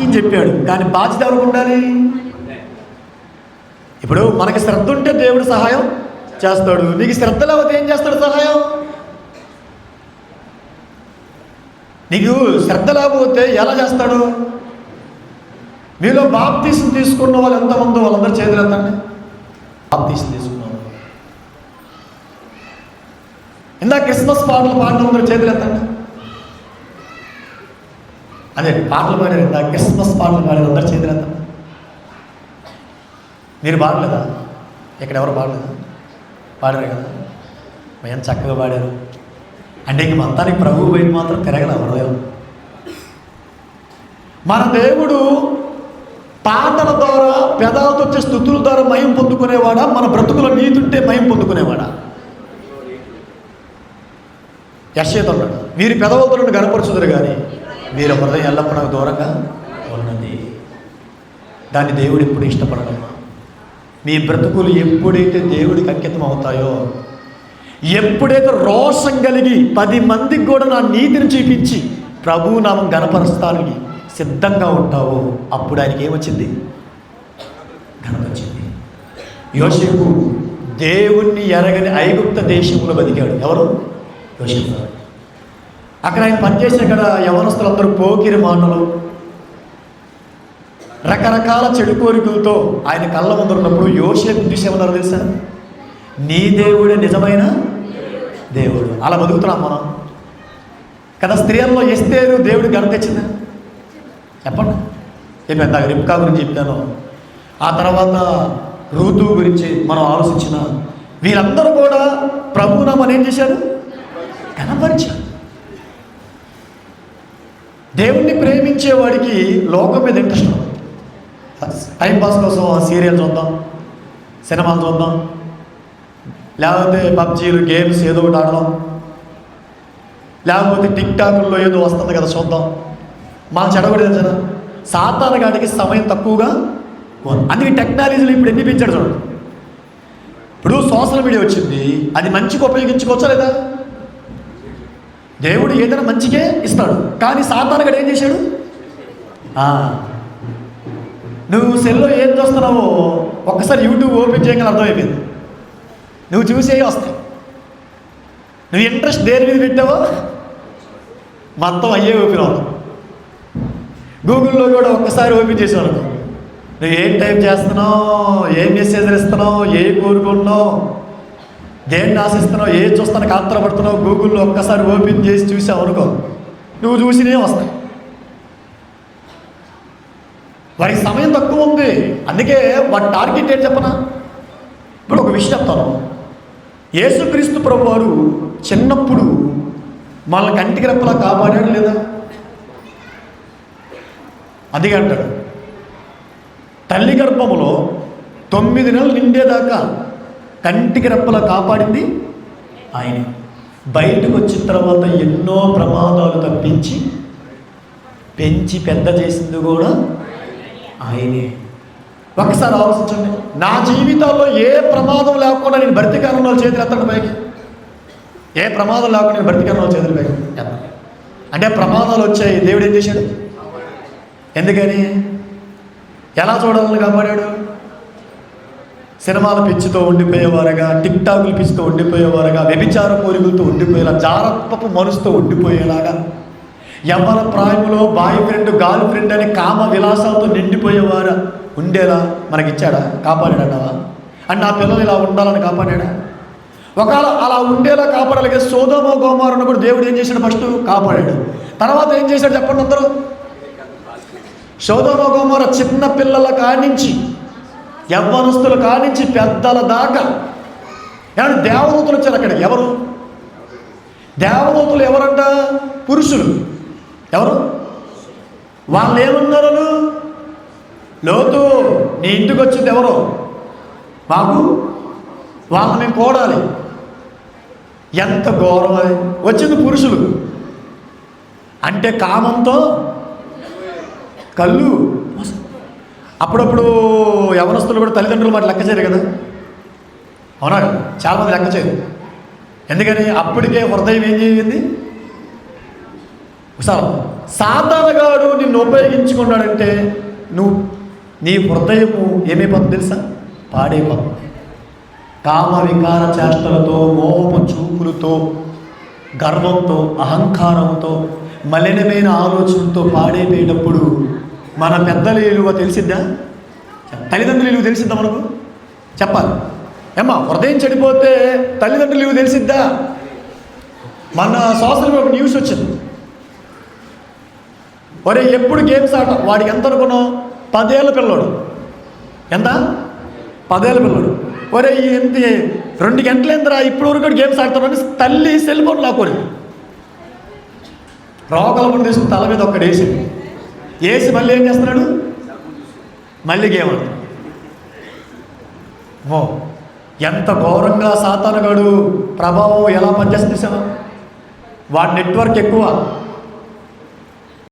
వాక్యం చెప్పాడు. కానీ బాధ్యత ఎవరికి ఉండాలి? ఇప్పుడు మనకి శ్రద్ధ ఉంటే దేవుడు సహాయం చేస్తాడు. నీకు శ్రద్ధ లేకపోతే ఏం చేస్తాడు సహాయం? నీకు శ్రద్ధ లేకపోతే ఎలా చేస్తాడు? మీలో బాప్తీసం తీసుకున్న వాళ్ళు ఎంతమంది వాళ్ళందరూ చేతులు ఎంతండి బాప్తీసం తీసుకున్నారు ఇందా క్రిస్మస్ పాటలు పాడిన అందరూ చేతులు ఎంతండి అదే పాటలు పాడారు ఇందా క్రిస్మస్ పాటలు పాడారు అందరు చేతులు మీరు పాడలేదా? ఇక్కడ ఎవరు పాడలేదా? పాడారు కదా. మేము చక్కగా పాడారు. అంటే ఇంక మొత్తానికి ప్రభువు వైపు మాత్రం తిరగల హృదయం. మన దేవుడు పాటల ద్వారా పెదాలతో వచ్చే స్థుతుల ద్వారా మయం పొందుకునేవాడా? మన బ్రతుకుల నీతుంటే మయం పొందుకునేవాడా? యశ్చేతున్నాడు వీరి పెదవులతో నన్ను గనపరచుదురు కానీ వీరి హృదయం ఎల్లప్పుడూ నాకు దూరంగా ఉన్నది. దాన్ని దేవుడు ఎప్పుడు ఇష్టపడడం. మీ బ్రతుకులు ఎప్పుడైతే దేవుడికి అంకితం అవుతాయో ఎప్పుడైతే రోషం కలిగి పది మందికి కూడా నా నీతిని చూపించి ప్రభు నామం గణపరుస్తానికి సిద్ధంగా ఉంటావో అప్పుడు ఆయనకి ఏమొచ్చింది? గణపచ్చింది యోసేపు దేవుణ్ణి ఎరగని ఐగుప్త దేశంలో బతికాడు. ఎవరు? యోసేపు. అక్కడ ఆయన పనిచేసిన అక్కడ యవనస్తులందరూ పోకిరి మానులు. రకరకాల చెడు కోరికలతో ఆయన కళ్ళ ముందు ఉన్నప్పుడు యోసేపు చూసేమన్నారు తెలుసా? నీ దేవుడే నిజమైన దేవుడు. అలా బతుకుతున్నాం మనం. కదా స్త్రీల్లో ఎస్తేరు దేవుడు ఘనత చెప్పండి. ఏమి ఇందాక రిప్కా గురించి చెప్పాను. ఆ తర్వాత ఋతు గురించి మనం ఆలోచించిన వీరందరూ కూడా ప్రభునామని ఏం చేశారు? కనపరిచారు దేవుణ్ణి ప్రేమించేవాడికి లోకం మీద ఇంట్రెస్ట్ ఉండదు. టైం పాస్ కోసం సీరియల్ చూద్దాం సినిమాలు చూద్దాం లేకపోతే పబ్జీలు గేమ్స్ ఏదో ఒకటి ఆడదాం లేకపోతే టిక్ టాక్లో ఏదో వస్తుంది కదా చూద్దాం మా చెడగొడి తెలుసా సాతాన గాడికి సమయం తక్కువగా ఉంది. అందుకే టెక్నాలజీలు ఇప్పుడు ఎన్ని పెంచాడు చూడండి ఇప్పుడు సోషల్ మీడియా వచ్చింది అది మంచిగా ఉపయోగించుకోవచ్చా లేదా దేవుడు ఏదైనా మంచికే ఇస్తాడు. కానీ సాతాన గడు ఏం చేశాడు? నువ్వు సెల్లో ఏం చూస్తున్నావో ఒక్కసారి యూట్యూబ్ ఓపెన్ చేయగల అర్థమైపోయింది. నువ్వు చూసే వస్తాయి నువ్వు ఇంట్రెస్ట్ దేని మీద పెట్టావో? మొత్తం అయ్యే ఓపెన్ అవుతాం గూగుల్లో కూడా ఒక్కసారి ఓపెన్ చేసావు నువ్వు ఏం టైప్ చేస్తున్నావు? ఏం మెసేజ్లు ఇస్తున్నావు? ఏ కోరుకుంటున్నావు? దేన్ని ఆశిస్తున్నావు? ఏం చూస్తాను కాంతరపడుతున్నావు గూగుల్లో ఒక్కసారి ఓపెన్ చేసి చూసావు అనుకో. నువ్వు చూసినే వస్తాయి. వారికి సమయం తక్కువ ఉంది. అందుకే వాడి టార్గెట్ ఏంటి చెప్పనా? ఇప్పుడు ఒక విషయం చెప్తాను. యేసుక్రీస్తు ప్రభు వారు చిన్నప్పుడు మనల్ని కంటికి రెప్పలా కాపాడాడు లేదా? అందుకే అంటాడు. తల్లి గర్భములో తొమ్మిది నెలలు నిండేదాకా కంటికి రెప్పలా కాపాడింది ఆయన. బయటకు వచ్చిన తర్వాత ఎన్నో ప్రమాదాలు తప్పించి పెంచి పెద్ద చేసింది కూడా ఆయనే. ఒకసారి ఆలోచించండి నా జీవితంలో ఏ ప్రమాదం లేకుండా నేను భర్తీకాలంలో చేతులు ఎత్తండి పైకి? ఏ ప్రమాదం లేకుండా నేను భర్తీకాలంలో చేతులు పైకి ఎత్తాను అంటే ప్రమాదాలు వచ్చాయి దేవుడు ఏం చేశాడు? ఎందుకని? ఎలా చూడాలని కాపాడాడు? సినిమాల పిచ్చితో ఉండిపోయేవారుగా టిక్ టాకులు పిచ్చితో ఉండిపోయేవారుగా వ్యభిచార కోరికలతో ఉండిపోయేలా జారత్వపు మనసుతో ఉండిపోయేలాగా. యవ్వన ప్రాయంలో బాయ్ ఫ్రెండ్ గర్ల్ ఫ్రెండ్ అనే కామ విలాసాలతో నిండిపోయేవారా ఉండేలా మనకిచ్చాడా? కాపాడాడవా అంటే ఆ పిల్లలు ఇలా ఉండాలని కాపాడాడా? ఒకవేళ అలా ఉండేలా కాపాడలేక సోదమో గోమారును కూడా దేవుడు ఏం చేశాడు ఫస్ట్? కాపాడాడు. తర్వాత ఏం చేశాడు చెప్పండి అందరూ? సోదమ గోమార చిన్న పిల్లల కానించి యవ్వనస్తుల కానించి పెద్దల దాకా. ఏమంటే దేవదూతలు వచ్చారు అక్కడ. ఎవరు? దేవదూతలు ఎవరంట? పురుషులు. ఎవరు? వాళ్ళు ఏమన్నారు లోతు నీ ఇంటికి వచ్చింది ఎవరు? మాకు వాళ్ళని మేము కోడాలి. ఎంత ఘోరం అది. వచ్చింది పురుషులు. అంటే కామంతో కళ్ళు అప్పుడప్పుడు యవనస్తులు కూడా తల్లిదండ్రులు మాట లెక్క చేయరు కదా? అవునా చాలామంది లెక్క చేయరు. ఎందుకని? అప్పటికే హృదయం ఏం చేయింది? సార్ సాతానగాడు నిన్ను ఉపయోగించుకున్నాడంటే నువ్వు నీ హృదయము ఏమైపోతుంది తెలుసా? పాడైపోతుంది కామ వికార చేష్టలతో మోహపు చూపులతో గర్వంతో అహంకారంతో మలినమైన ఆలోచనలతో పాడైపోయేటప్పుడు మన పెద్దల విలువ తెలిసిద్దా? తల్లిదండ్రుల విలువ తెలిసిద్దా మనకు? చెప్పాలి. ఏమ్మా హృదయం చెడిపోతే తల్లిదండ్రుల విలువ తెలిసిద్దా? మన సోషల్ ఒక న్యూస్ వచ్చింది. ఒరే ఎప్పుడు గేమ్స్ ఆట? వాడికి ఎంత అనుకున్నావు? పదేళ్ళ పిల్లోడు. ఎంత? పదేళ్ళ పిల్లోడు. ఒరే ఎంత రెండు గంటలు ఇప్పుడు వరకు కూడా గేమ్స్ ఆడుతున్నాను తల్లి సెల్ ఫోన్ లాక్కొని రోగల తీసుకుని తల మీద ఒక్కడేసింది. ఏసి మళ్ళీ ఏం చేస్తున్నాడు? మళ్ళీ గేమ్ ఓ ఎంత ఘోరంగా సాతానగాడు ప్రభావం ఎలా పనిచేస్తుంది సార్ వాడి నెట్వర్క్ ఎక్కువ.